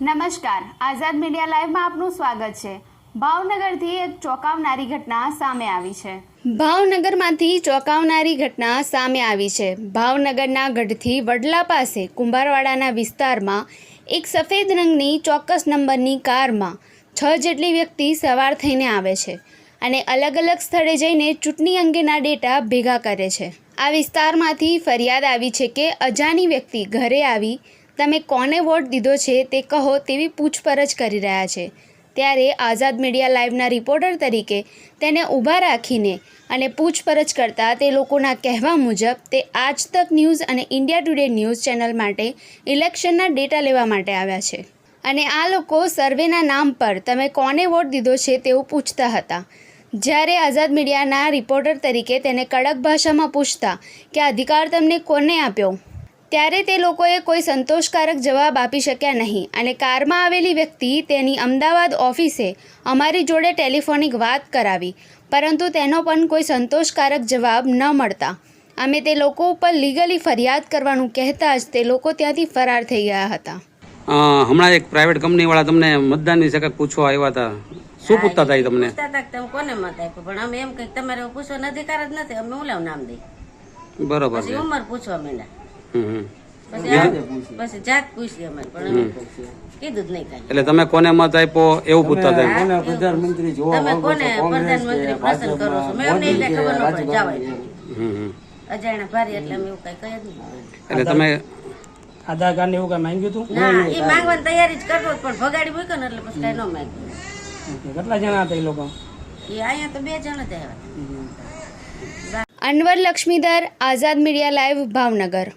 નમસ્કાર. આઝાદ મીડિયા લાઈવમાં આપનું સ્વાગત છે. ભાવનગરથી એક ચોંકાવનારી ઘટના સામે આવી છે. ભાવનગરમાંથી ચોંકાવનારી ઘટના સામે આવી છે. ભાવનગરના ગઢથી વડલા પાસે કુંભારવાડાના વિસ્તારમાં એક સફેદ રંગની ચોક્કસ નંબરની કારમાં છ જેટલી વ્યક્તિ સવાર થઈને આવે છે અને અલગ અલગ સ્થળે જઈને ચૂંટણી અંગેના ડેટા ભેગા કરે છે. આ વિસ્તારમાંથી ફરિયાદ આવી છે કે અજાણી વ્યક્તિ ઘરે આવી તમે કોને વોટ દીધો છે તે કહો તેવી પૂછપરછ કરી રહ્યા છે. ત્યારે આઝાદ મીડિયા લાઈવના રિપોર્ટર તરીકે તેને ઊભા રાખીને અને પૂછપરછ કરતાં તે લોકોના કહેવા મુજબ તે આજ તક ન્યૂઝ અને ઇન્ડિયા ટુડે ન્યૂઝ ચેનલ માટે ઇલેક્શનના ડેટા લેવા માટે આવ્યા છે. અને આ લોકો સર્વેના નામ પર તમે કોને વોટ દીધો છે તેવું પૂછતા હતા. જ્યારે આઝાદ મીડિયાના રિપોર્ટર તરીકે તેને કડક ભાષામાં પૂછતા કે અધિકાર તમને કોને આપ્યો? ત્યારે તે લોકોએ કોઈ સંતોષકારક જવાબ આપી શક્યા નહીં અને કારમાં આવેલી વ્યક્તિ તેની અમદાવાદ ઓફિસે અમારી જોડે ટેલિફોનિક વાત કરાવી પરંતુ તેનો પણ કોઈ સંતોષકારક જવાબ ન મળતા. અમે તે લોકો ઉપર લીગલી ફરિયાદ કરવાનું કહેતા જ તે લોકો ત્યાંથી ફરાર થઈ ગયા હતા. હમણાં એક પ્રાઇવેટ કંપની વાળા તમને મતદાન વિશે કંઈક પૂછવા આવ્યા હતા. શું પૂછતા હતા તમને? પૂછતા હતા કે તમે કોને મત આપ્યો? પણ અમે એમ કઈ તમારે પૂછવાનો અધિકાર જ નથી. અમે ઓલાવ નામ દઈ બરોબર ઉંમર પૂછવા માંડ્યા. પછી જાત પૂછી અમારે પણ કીધું જ નહીં કાંઈ. એટલે તમે કોને મત આપ્યો એવું પૂછતા હતા? એમ? પ્રધાનમંત્રી જોવા તમે કોને પ્રધાનમંત્રી પસંદ કરો છો? મેં અમને એટલે ખબર ન પડી જવાય હમ, હમ. અજાણ્યા ભારી એટલે અમે એવું કઈ કહી જ નહીં. એટલે તમે આધાર કાર્ડ ને એવું કઈ માંગ્યું હતું ના એ માંગવાની તૈયારી જ કરતો પણ ભગાડી મૂક્યો ને એટલે પછી કઈ ન માંગ્યું. કેટલા જણા હતા એ લોકો? એ અહીંયા તો બે જણ જ આવ્યા. Anwar Laxmidhar Azad media live Bhavnagar.